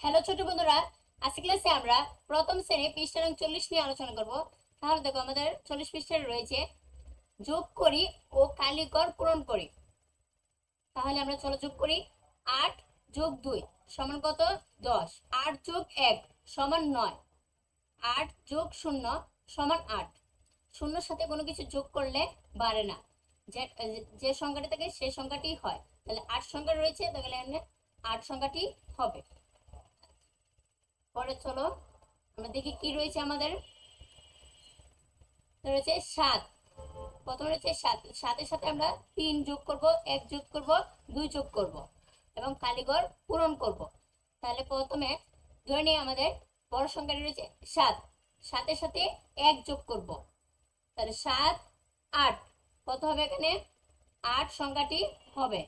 Hello ছোট বন্ধুরা আজকে ক্লাসে আমরা প্রথম শ্রেণি পৃষ্ঠা নং চল্লিশ নিয়ে আলোচনা করব। তাহলে দেখো আমাদের চল্লিশ পৃষ্ঠায় রয়েছে, যোগ করি ও কালিকর পূরণ করি। তাহলে আমরা চলো যোগ করি, আট যোগ দুই সমান কত? দশ। আট যোগ এক সমান নয়। আট যোগ শূন্য সমান আট। শূন্যর সাথে কোনো কিছু যোগ করলে বাড়ে না। যে যে সংখ্যাটি থাকে সেই সংখ্যাটি হয়। তাহলে আট সংখ্যা রয়েছে, তাহলে আট সংখ্যাটি হবে। পরে চলো, আমরা দেখি কি রয়েছে আমাদের। রয়েছে সাত। প্রথম রয়েছে সাত। সাতের সাথে আমরা তিন যোগ করব, এক যোগ করব, দুই যোগ করব এবং কালিগর পূরণ করব। তাহলে প্রথমে ধরে নিয়ে আমাদের বড় সংখ্যাটি রয়েছে সাত। সাতের সাথে এক যোগ করব। তাহলে সাত, আট। কত হবে এখানে আট সংখ্যাটি হবে।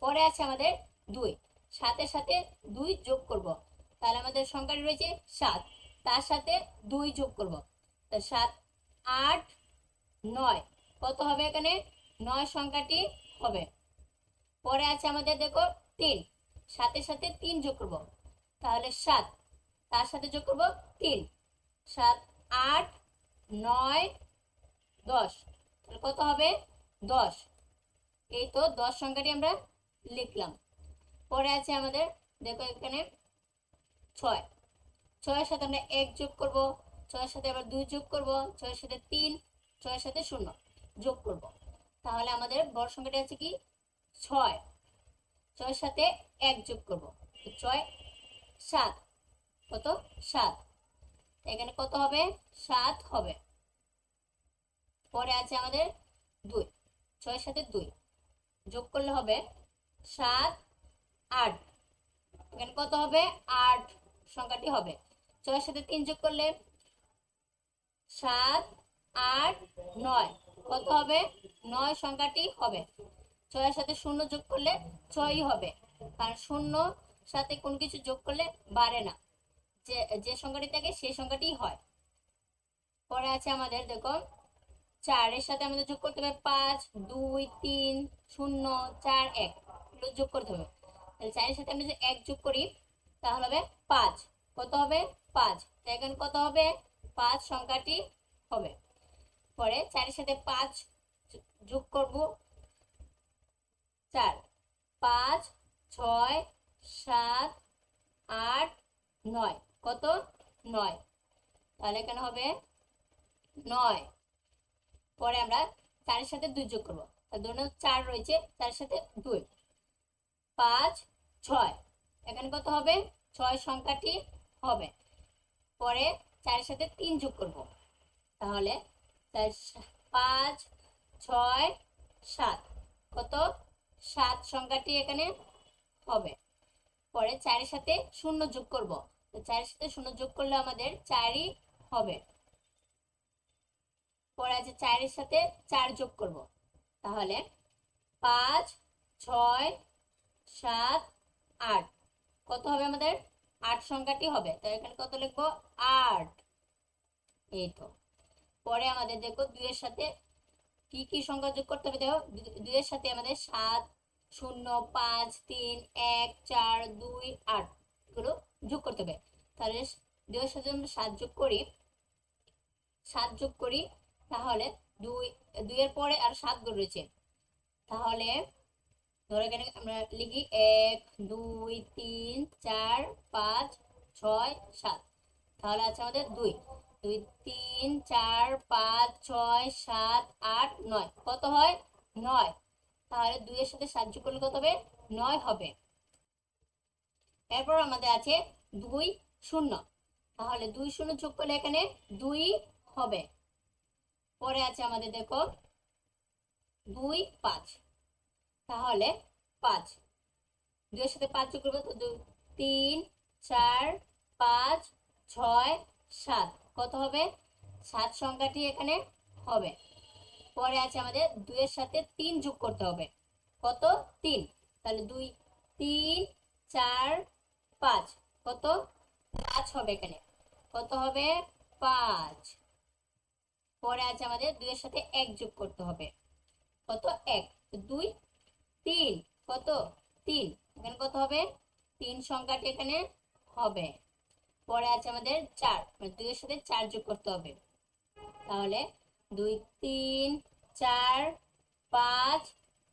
পরে আছে আমাদের দুই। সাতের সাথে দুই যোগ করব। তাহলে আমাদের সংখ্যাটি রয়েছে সাত। তার সাথে দুই যোগ করব। তা সাত, আট, নয়। কত হবে এখানে? নয় সংখ্যাটি হবে। পরে আছে আমাদের দেখো তিন। সাতের সাথে তিন যোগ করব। তাহলে সাত। তার সাথে যোগ করব তিন। সাত, আট, নয়, দশ। তাহলে কত হবে? দশ। এই তো দশ সংখ্যাটি আমরা লিখলাম। পরে আছে আমাদের দেখো এখানে ছয়। ছয়ের সাথে আমরা এক যোগ করব, ছয়ের সাথে আবার দুই যোগ করব, ছয়ের সাথে তিন, ছয়ের সাথে শূন্য যোগ করব। তাহলে আমাদের বড় সংখ্যাটি আছে কি? ছয়। ছয়ের সাথে এক যোগ করব। ছয়, সাত। কত? সাত। এখানে কত হবে? সাত হবে। পরে আছে আমাদের দুই। ছয়ের সাথে দুই। যোগ করলে হবে সাত, আট। এখানে কত হবে? আট। সংখ্যাটি হবে। ছয়ের সাথে তিন যোগ করলে সাত, আট, নয়। কত হবে? নয় সংখ্যাটি হবে। ছয়ের সাথে শূন্য যোগ করলে ছয়ই হবে। কারণ শূন্য সাথে কোনো কিছু যোগ করলে বাড়ে না। যে যে সংখ্যাটি থাকে সেই সংখ্যাটি হয়। পরে আছে আমাদের, দেখো, চারের সাথে আমাদের যোগ করতে হবে পাঁচ, দুই, তিন, শূন্য, চার, এক। যোগ করতে হবে। তাহলে চারের সাথে আমরা যদি এক যোগ করি তাহলে হবে পাঁচ। কত হবে? পাঁচ। এখানে কত হবে? পাঁচ সংখ্যাটি হবে। পরে চারের সাথে পাঁচ যোগ করব। চার। পাঁচ, ছয়, সাত, আট, নয়। কত? নয়। তাহলে এখানে হবে নয়। পরে আমরা চারের সাথে দুই যোগ করব। ধরুন চার রয়েছে, চারের সাথে দুই। পাঁচ, ছয়। এখানে কত হবে? ছয় সংখ্যাটি হবে। পরে চারের সাথে তিন যোগ করব। তাহলে পাঁচ, ছয়, সাত। কত? সাত সংখ্যাটি এখানে হবে। পরে চারের সাথে শূন্য যোগ করব। চারের সাথে শূন্য যোগ করলে আমাদের চারই হবে। পরে আছে চারের সাথে চার যোগ করব। তাহলে পাঁচ, ছয়, সাত, আট। কত হবে আমাদের? আট সংখ্যাটি হবে। তো এখানে কত লিখব? আট। এই তো। পরে আমাদের দেখো দুইয়ের সাথে কি কি সংখ্যা যোগ করতে হবে দেখো? দুইয়ের সাথে আমাদের সাত, শূন্য, পাঁচ, তিন, এক, চার, দুই, আট এগুলো যোগ করতে হবে। তাহলে দুইয়ের সাথে আমরা সাত যোগ করি, সাত যোগ করি, তাহলে দুই, দুইয়ের পরে আর সাত গড় রয়েছে। তাহলে ধরো এখানে আমরা লিখি এক, দুই, তিন, চার, পাঁচ, ছয়, সাত। তাহলে আছে আমাদের দুই। দুই, তিন, চার, পাঁচ, ছয়, সাত, আট, নয়। কত হয়? নয়। তাহলে দুইয়ের সাথে সাহায্য করলে কত হবে? নয় হবে। এরপর আমাদের আছে দুই, শূন্য। তাহলে দুই, শূন্য যোগ করলে এখানে দুই হবে। পরে আছে আমাদের দেখো দুই, পাঁচ। তাহলে পাঁচ। দুইয়ের সাথে পাঁচ যোগ করব তিন, চার, পাঁচ, ছয়, সাত। কত হবে? সাত সংখ্যাটি এখানে হবে। পরে আছে আমাদের দুইয়ের সাথে তিন যোগ করতে হবে। কত? তিন। তাহলে দুই, তিন, চার, পাঁচ। কত? পাঁচ হবে এখানে। কত হবে? পাঁচ। পরে আছে আমাদের দুইয়ের সাথে এক যোগ করতে হবে। কত? এক। দুই তিন, কত? তিন। এখানে কত হবে? তিন সংখ্যাটি এখানে হবে। পরে আছে আমাদের চার। মানে দুইয়ের সাথে চার যোগ করতে হবে। তাহলে দুই, তিন, চার, পাঁচ,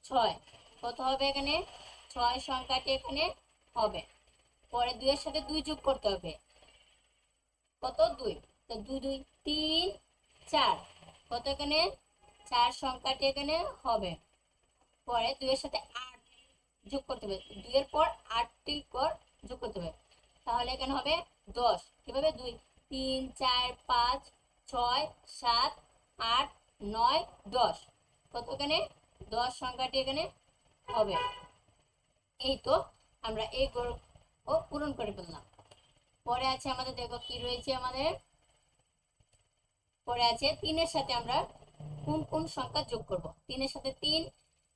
ছয়। কত হবে এখানে? ছয় সংখ্যাটি এখানে হবে। পরে দুইয়ের সাথে দুই যোগ করতে হবে। কত? দুই। তো দুই দুই, তিন, চার। কত এখানে? চার সংখ্যাটি এখানে হবে। পরে দুইয়ের সাথে আট যোগ করতে হবে। দুইয়ের পর আটটি পর যোগ করতে হবে। তাহলে এখানে হবে দশ। কীভাবে? দুই। তিন, চার, পাঁচ, ছয়, সাত, আট, নয়, দশ। কত এখানে? দশ সংখ্যাটি এখানে হবে। এই তো আমরা এই ও পূরণ করে ফেললাম। পরে আছে আমাদের, দেখো কি রয়েছে আমাদের? পরে আছে তিনের সাথে আমরা কোন কোন সংখ্যা যোগ করব? তিনের সাথে তিন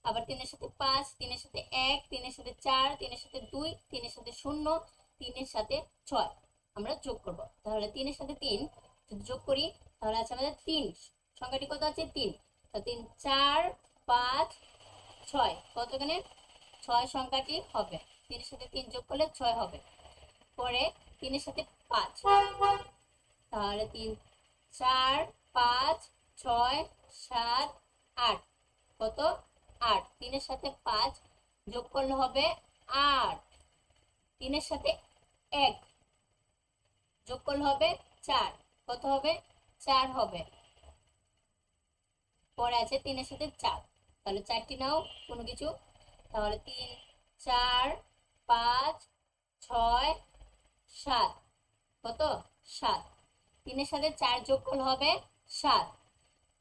আবার তিনের সাথে পাঁচ, তিনের সাথে এক, তিনের সাথে চার, তিনের সাথে দুই, তিনের সাথে শূন্য, তিনের সাথে ছয়। আমরা যোগ করব। তাহলে তিনের সাথে তিন যোগ করি, তাহলে আছে আমাদের তিন। সংখ্যাটি কত আছে? তিন। তিন, চার, পাঁচ, ছয়। কত এখানে? ছয় সংখ্যাটি হবে। তিনের সাথে তিন যোগ করলে ছয় হবে। পরে তিনের সাথে পাঁচ। তাহলে তিন, চার, পাঁচ, ছয়, সাত, আট। কত? আট। তিনের সাথে পাঁচ যোগ করলে হবে আট। তিনের সাথে এক যোগ করলে হবে চার। কত হবে? চার হবে। পরে আছে তিনের সাথে চার। তাহলে চারটি নাও, কোনো কিছু। তাহলে তিন, চার, পাঁচ, ছয়, সাত। কত? সাত। তিনের সাথে চার যোগ করলে হবে সাত।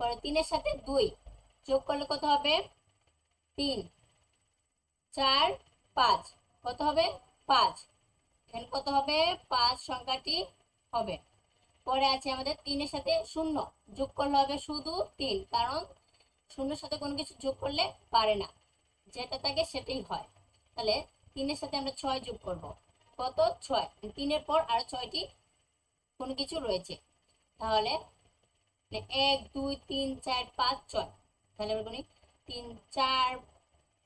পরে তিনের সাথে দুই। যোগ করলে কত হবে? তিন, চার, পাঁচ। কত হবে? পাঁচ। এখানে কত হবে? পাঁচ সংখ্যাটি হবে। পরে আছে আমাদের তিনের সাথে শূন্য। যোগ করলে হবে শুধু তিন, কারণ শূন্যের সাথে কোনো কিছু যোগ করলে পারে না। যেটা থাকে সেটাই হয়। তাহলে তিনের সাথে আমরা ছয় যোগ করব। কত? ছয়। তিনের পর আরও ছয়টি কোনো কিছু রয়েছে। তাহলে মানে এক, দুই, তিন, চার, পাঁচ, ছয়। তাহলে আমরা তিন, চার,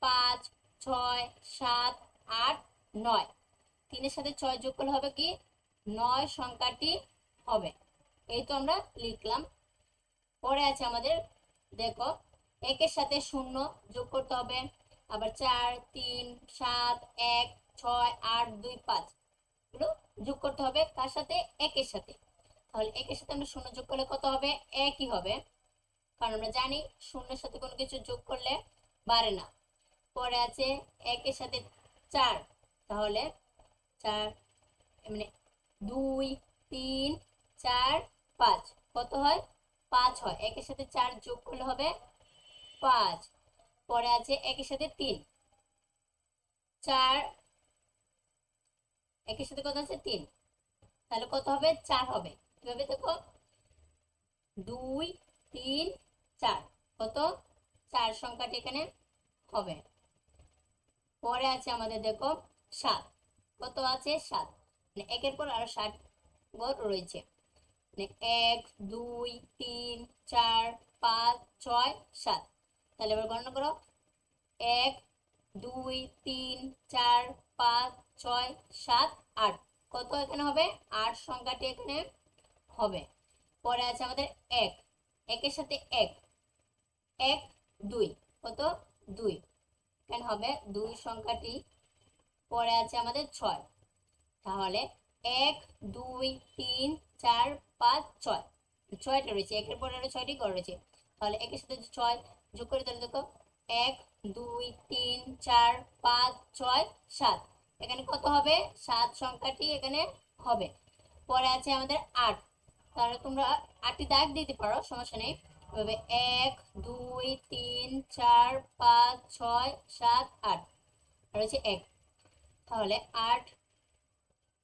পাঁচ, ছয়, সাত, আট, নয়। তিনের সাথে ছয় যোগ করলে হবে কি? নয় সংখ্যাটি হবে। এই তো আমরা লিখলাম। পরে আছে আমাদের, দেখো, একের সাথে শূন্য যোগ করতে হবে। আবার চার, তিন, সাত, এক, ছয়, আট, দুই, পাঁচ এগুলো যোগ করতে হবে কার সাথে? একের সাথে। তাহলে একের সাথে আমরা শূন্য যোগ করলে কত হবে? একই হবে। কারণ আমরা জানি শূন্যের সাথে কোনো কিছু যোগ করলে বাড়ে না। পরে আছে একের সাথে চার। তাহলে চার মানে দুই, তিন, চার, পাঁচ। কত হয়? পাঁচ হয়। একের সাথে চার যোগ করলে হবে পাঁচ। পরে আছে একের সাথে তিন। চার, একের সাথে কত আছে? তিন। তাহলে কত হবে? চার হবে। কীভাবে দেখো। দুই, তিন চার। কত? চার সংখ্যাটি এখানে হবে। পরে আছে আমাদের, দেখো, সাত। কত আছে? সাত। মানে একের পর আরও ষাট গড় রয়েছে। মানে এক, দুই, তিন, চার, পাঁচ, ছয়, সাত। তাহলে এবার গণনা করো। এক, দুই, তিন, চার, পাঁচ, ছয়, সাত, আট। কত এখানে হবে? আট সংখ্যাটি এখানে হবে। পরে আছে আমাদের এক। একের সাথে এক। এক, দুই। কত? দুই। এখানে হবে? দুই সংখ্যাটি পরে আছে আমাদের ছয়। তাহলে এক, দুই, তিন, চার, পাঁচ, ছয়। ছয়টা রয়েছে। একের পরে ছয়টি ঘর রয়েছে। তাহলে একের সাথে ছয় যোগ করে, তাহলে দেখো, এক, দুই, তিন, চার, পাঁচ, ছয়, সাত। এখানে কত হবে? সাত সংখ্যাটি এখানে হবে। পরে আছে আমাদের আট। তাহলে তোমরা আটটি দাগ দিতে পারো, সমস্যা নেই। এভাবে এক, দুই, তিন, চার, পাঁচ, ছয়, সাত, আট। আর হচ্ছে এক। তাহলে আট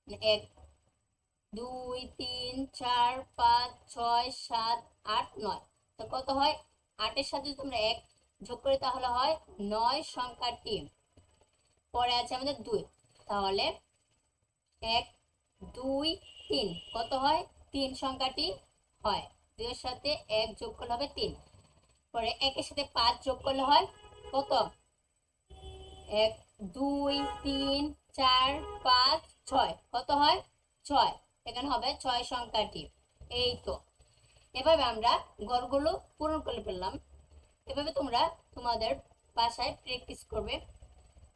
মানে এক, দুই, তিন, চার, পাঁচ, ছয়, সাত, আট, নয়। তো কত হয়? আটের সাথে তোমরা এক যোগ করে তাহলে হয় নয় সংখ্যাটি পরে আছে আমাদের দুই। তাহলে এক, দুই, তিন। কত হয়? তিন সংখ্যাটি হয়। দুইয়ের সাথে এক যোগ করলে হবে তিন। পরে একের সাথে পাঁচ যোগ করলে হয় কত? এক, দুই, তিন, চার, পাঁচ, ছয়। কত হয়? ছয়। এখানে হবে ছয় সংখ্যাটি। এই তো। এভাবে আমরা গড়গুলো পূরণ করে ফেললাম। এভাবে তোমরা তোমাদের বাসায় প্র্যাকটিস করবে।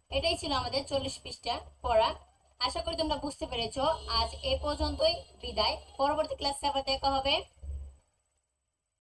এটাই ছিল আমাদের চল্লিশ পৃষ্ঠা পড়া। আশা করি তোমরা বুঝতে পেরেছ। আজ এ পর্যন্তই। বিদায়। পরবর্তী ক্লাসে আবার দেখা হবে।